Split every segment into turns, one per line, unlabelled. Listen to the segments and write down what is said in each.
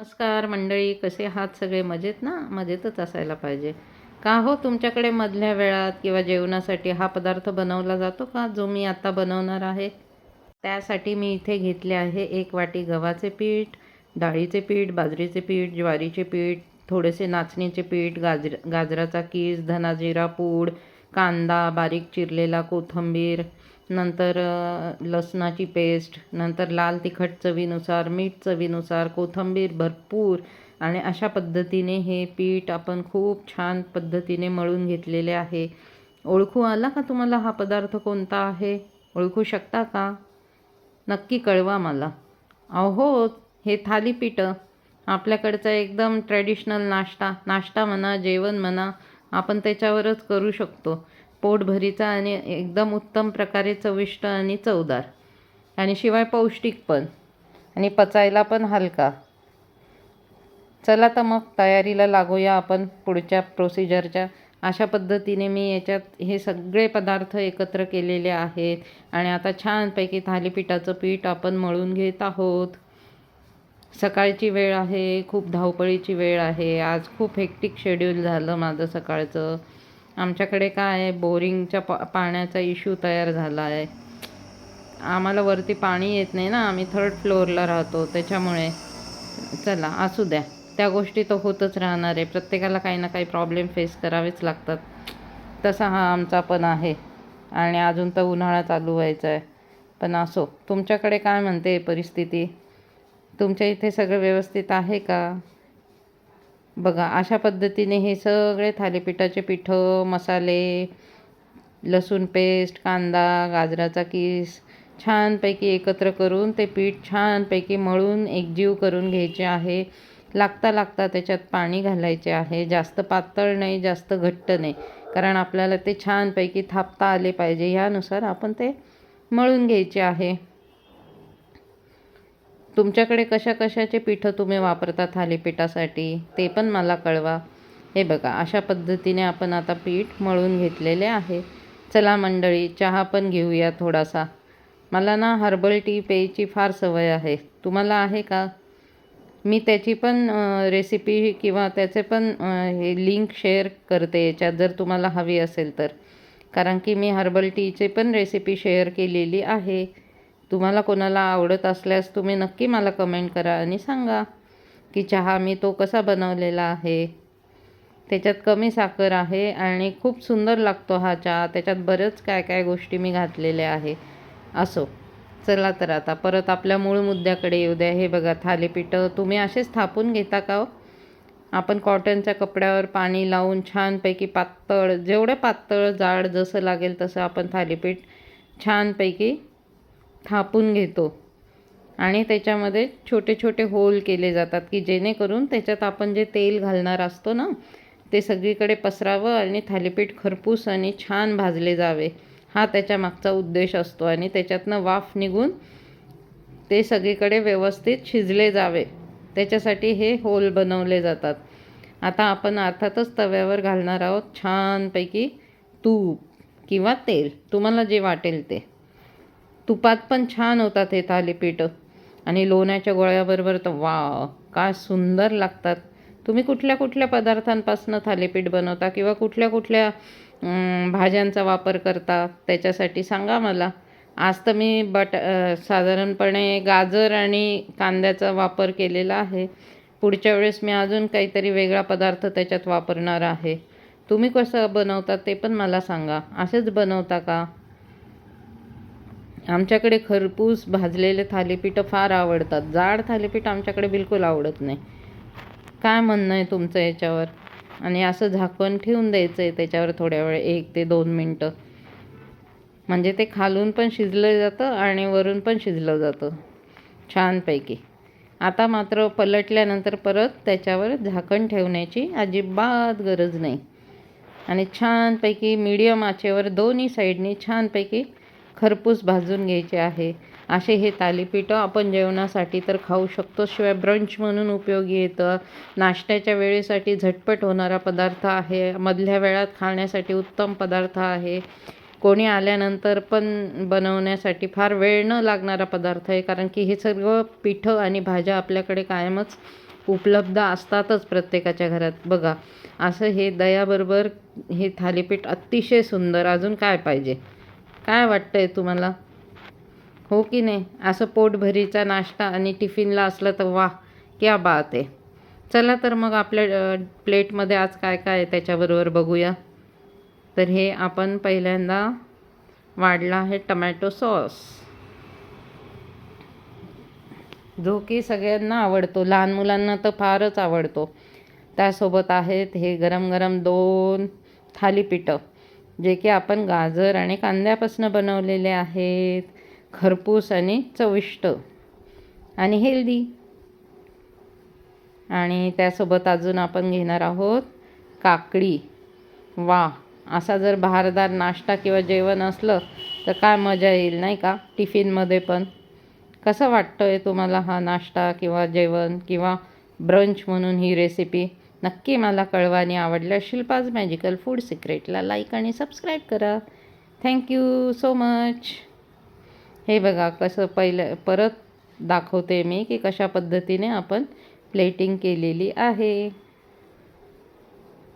नमस्कार मंडळी कसे आहात सगळे? मजेत ना? मजेतच असायला पाहिजे. का हो? तुमच्याकडे मधल्या वेळात किंवा जेवणासाठी हा पदार्थ बनवला जातो का? जो मी आता बनवणार आहे. त्यासाठी मी इथे घेतले आहे एक वाटी गव्हाचे पीठ डाळीचे पीठ बाजरीचे पीठ ज्वारीचे पीठ थोडेसे नाचणीचे पीठ गाजर गाजराचा कीस धनाजिरा पूड कांदा बारीक चिरलेला कोथिंबीर नंतर लसणाची पेस्ट नंतर लाल तिखट चवीनुसार मीठ चवीनुसार कोथिंबीर भरपूर आणि अशा पद्धतीने हे पीठ आपण खूप छान पद्धतीने मळून घेतलेले आहे. ओळखू आला का तुम्हाला हा पदार्थ कोणता आहे? ओळखू शकता का? नक्की कळवा मला. अहो हे थालीपीठं आपल्याकडचा एकदम ट्रॅडिशनल नाश्ता नाश्ता म्हणा जेवण म्हणा आपण त्याच्यावरच करू शकतो. पोटभरीचा आणि एकदम उत्तम प्रकारे चविष्ट आणि चवदार. आणि शिवाय पौष्टिक पण. आणि पचायला पण हलका. चला तर मग तयारीला लागूया आपण पुढच्या प्रोसिजरच्या अशा पद्धतीने मी याच्यात हे सगळे पदार्थ एकत्र केलेले आहेत. आणि आता छानपैकी थालीपीठाचं पीठ आपण मळून घेत आहोत. सकाळची वेळ आहे खूप धावपळीची वेळ आहे. आज खूप हेक्टिक शेड्यूल झालं माझं सकाळचं. आमच्याकडे काय आहे? बोरिंगच्या पा पाण्याचा इश्यू तयार झाला आहे. आम्हाला वरती पाणी येत नाही ना. आम्ही थर्ड फ्लोअरला राहतो. त्याच्यामुळे चला असू द्या. त्या गोष्टी तर होतच राहणार आहे. प्रत्येकाला काही ना काही प्रॉब्लेम फेस करावेच लागतात. तसा हा आमचा पण आहे. आणि अजून तर उन्हाळा चालू व्हायचा आहे. पण असो तुमच्याकडे काय म्हणते परिस्थिती? तुमच्या इथे सगळं व्यवस्थित आहे का? बघा अशा पद्धतीने हे सगळे थालीपीठाचे पिठं मसाले लसूण पेस्ट कांदा गाजराचा किस छानपैकी एकत्र करून ते पीठ छानपैकी मळून एकजीव करून घ्यायचे आहे. लागता लागता त्याच्यात पाणी घालायचे आहे. जास्त पातळ नाही जास्त घट्ट नाही. कारण आपल्याला ते छानपैकी थापता आले पाहिजे. ह्यानुसार आपण ते मळून घ्यायचे आहे. तुमच्याकडे कशा कशाचे पिठं तुम्ही वापरता थालीपीठासाठी? ते पण मला कळवा. हे बघा अशा पद्धतीने आपण आता पीठ मळून घेतलेले आहे. चला मंडळी चहा पण घेऊया थोडासा. मला ना हर्बल टी प्यायची फार सवय आहे. तुम्हाला आहे का? मी त्याची पण रेसिपी किंवा त्याचे पण हे लिंक शेअर करते याच्यात जर तुम्हाला हवी असेल तर. कारण की मी हर्बल टीची पण रेसिपी शेअर केलेली आहे. तुम्हाला कोणाला आवडत असल्यास तुम्ही नक्की मला कमेंट करा आणि सांगा की चहा मी तो कसा बनवलेला आहे. त्याच्यात कमी साखर आहे आणि खूप सुंदर लागतो हा चहा. त्याच्यात बरंच काय काय गोष्टी मी घातलेल्या आहे. असो चला तर आता परत आपल्या मूळ मुद्द्याकडे येऊ द्या. हे बघा थालीपीठं तुम्ही असेच थापून घेता का हो? आपण कॉटनच्या कपड्यावर पाणी लावून छानपैकी पातळ जेवढं पातळ जाड जसं लागेल तसं आपण थालीपीठ छानपैकी थापून घेतो. आणि त्याच्यामध्ये छोटे छोटे होल केले जातात की जेणेकरून त्याच्यात आपण जे तेल घालणार असतो ना ते सगळीकडे पसरावं आणि थालीपीठ खरपूस आणि छान भाजले जावे. हा त्याच्या मागचा उद्देश असतो आणि त्याच्यातनं वाफ निघून ते सगळीकडे व्यवस्थित शिजले जावे. त्याच्यासाठी हे होल बनवले जातात. आता आपण अर्थातच तव्यावर घालणार आहोत छानपैकी तूप किंवा तेल. तुम्हाला जे वाटेल ते. तुपात पण छान होतात हे थालीपीठं. आणि लोण्याच्या गोळ्याबरोबर तर वा काय सुंदर लागतात. तुम्ही कुठल्या कुठल्या पदार्थांपासून थालीपीठ बनवता किंवा कुठल्या कुठल्या भाज्यांचा वापर करता त्याच्यासाठी सांगा मला. आज तर मी बट साधारणपणे गाजर आणि कांद्याचा वापर केलेला आहे. पुढच्या वेळेस मी अजून काहीतरी वेगळा पदार्थ त्याच्यात वापरणार आहे. तुम्ही कसं बनवता ते पण मला सांगा. असेच बनवता का? आमच्याकडे खरपूस भाजलेले थालीपीठं फार आवडतात. जाड थालीपीठ आमच्याकडे बिलकुल आवडत नाही. काय म्हणणं आहे तुमचं याच्यावर? आणि असं झाकण ठेवून द्यायचं आहे त्याच्यावर थोड्या वेळ एक ते दोन मिनटं. म्हणजे ते खालून पण शिजलं जातं आणि वरून पण शिजलं जातं. छानपैकी. आता मात्र पलटल्यानंतर परत त्याच्यावर झाकण ठेवण्याची अजिबात गरज नाही. आणि छानपैकी मीडियम आचेवर दोन्ही साईडनी छानपैकी खरपूस भाजून घ्यायचे आहे. असे हे थालीपीठं आपण जेवणासाठी तर खाऊ शकतो. शिवाय ब्रंच म्हणून उपयोगी येतं. नाश्त्याच्या वेळेसाठी झटपट होणारा पदार्थ आहे. मधल्या वेळात खाण्यासाठी उत्तम पदार्थ आहे. कोणी आल्यानंतर पण बनवण्यासाठी फार वेळ न लागणारा पदार्थ आहे. कारण की हे सर्व पिठं आणि भाज्या आपल्याकडे कायमच उपलब्ध असतातच प्रत्येकाच्या घरात. बघा असं हे दयाबरोबर हे थालीपीठ अतिशय सुंदर. अजून काय पाहिजे? काय वाटतं आहे तुम्हाला? हो की नाही? असं पोटभरीचा नाश्ता आणि टिफिनला असलं तर वा क्या बात आहे. चला तर मग आपल्या प्लेटमध्ये आज काय काय आहे त्याच्याबरोबर बघूया. तर हे आपण पहिल्यांदा वाढला आहे टमॅटो सॉस. जो की सगळ्यांना आवडतो लहान मुलांना तर फारच आवडतो. त्यासोबत आहेत हे गरम गरम दोन थालीपीठं. जे की आपण गाजर आणि कांद्यापासून बनवलेले आहेत खरपूस आणि चविष्ट. आणि हेल्दी. आणि त्यासोबत अजून आपण घेणार आहोत काकडी. वा असा जर बहारदार नाश्ता किंवा जेवण असलं तर काय मजा येईल नाही का? टिफिनमध्ये पण. कसं वाटतं आहे तुम्हाला हा नाश्ता किंवा जेवण किंवा ब्रंच म्हणून ही रेसिपी नक्की मला कळवा आणि आवडल्यास शिल्पाज मॅजिकल फूड सिक्रेटला लाईक आणि सबस्क्राईब करा. थँक्यू सो मच हे बघा कसं पहिलं परत दाखवते मी की कशा पद्धतीने आपण प्लेटिंग केलेली आहे.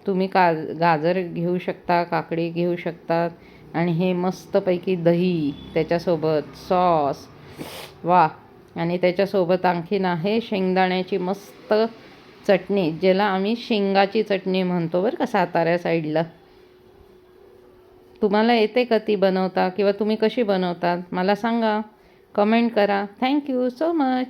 तुम्ही का गाजर घेऊ शकता काकडी घेऊ शकतात आणि हे मस्तपैकी दही त्याच्यासोबत सॉस वा आणि त्याच्यासोबत आणखीन आहे शेंगदाण्याची मस्त चटणी ज्याला आम्ही शेंगाची चटणी म्हणतो बरं का साताऱ्या साईडला. तुम्हाला येते का ती बनवता किंवा तुम्ही कशी बनवतात? मला सांगा. कमेंट करा. Thank you so much